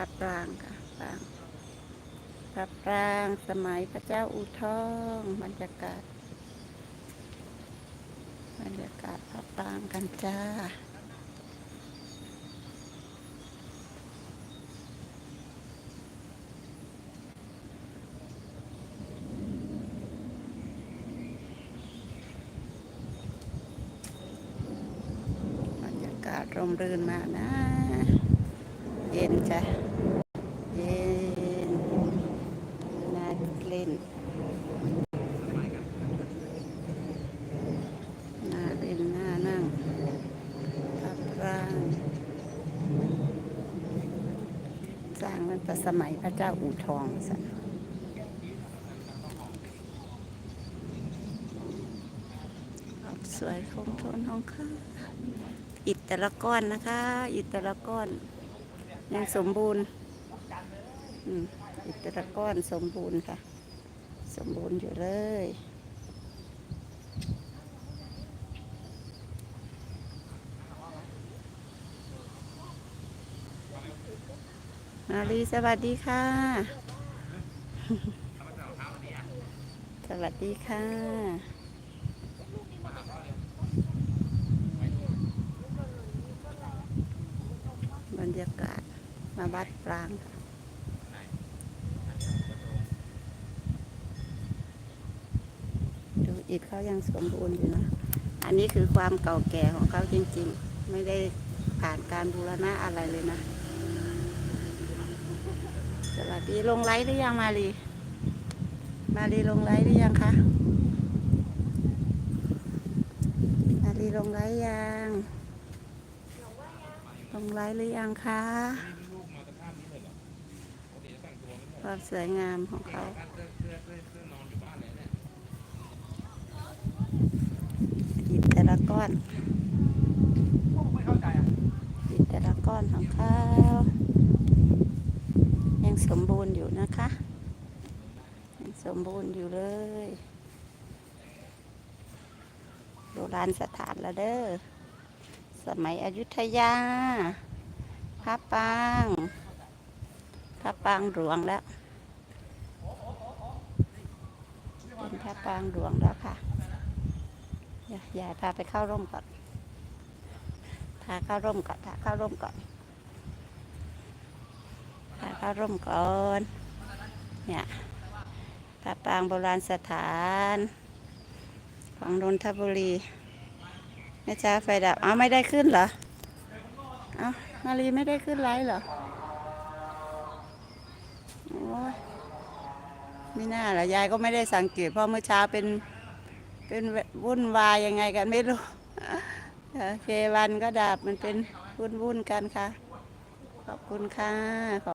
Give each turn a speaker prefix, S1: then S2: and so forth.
S1: พระปรางค่ะปรางพระปรางสมัยพระเจ้าอู่ทองบรรยากาศบรรยากาศพระปรางกันจ้าบรรยากาศร่มรื่นมากนะ เย็นจ้ะ เย็นน่า เล่นน่าเล่นน่านั่งพับร่างสร้างตั้งแต่สมัยพระเจ้าอู่ทองสันสวยคงทนของเขาอิฐแต่ละก้อนนะคะ อิฐแต่ละก้อนยังสมบูรณ์อิฐแต่ละก้อนสมบูรณ์ค่ะ สมบูรณ์อยู่เลยมาลีสวัสดีค่ะ สวัสดีค่ะ บรรยากาศมาวัดปรางค่ะดู อิฐเขายังสมบูรณ์อยู่นะ อันนี้คือความเก่าแก่ของเขาจริงๆ ไม่ได้ผ่านการบูรณะอะไรเลยนะ สวัสดีลงไลฟ์หรือยังมาลี มาลีลงไลฟ์หรือยังคะ มาลีลงไลฟ์ยัง ลงไลฟ์หรือยังคะ ความสวยงามของเขา อิฐแต่ละก้อนอิฐแต่ละก้อนของเขายังสมบูรณ์อยู่นะคะยังสมบูรณ์อยู่เลยโบราณสถานล้วเด้อสมัยอยุธยาพระปางพระปางหลวงแล้วเป็นพระปางหลวงแล้วค่ะ เดี๋ยวยายพาไปเข้าร่มก่อน พาเข้าร่มก่อน พาเข้าร่มก่อน พาเข้าร่มก่อน เนี่ยพระปางโบราณสถาน ของนนทบุรีแม่จ้าไฟดับอ้าวไม่ได้ขึ้นเหรอ เอ้ามารีไม่ได้ขึ้นไลฟ์เหรอ โอ้ยไม่น่าเหรอยายก็ไม่ได้สังเกตเพราะเมื่อเช้าเป็น เป็นวุ่นวายยังไงกันไม่รู้โอเควันก็ดับมันเป็นวุ่นวุ่นกันค่ะ ขอบคุณค่ะ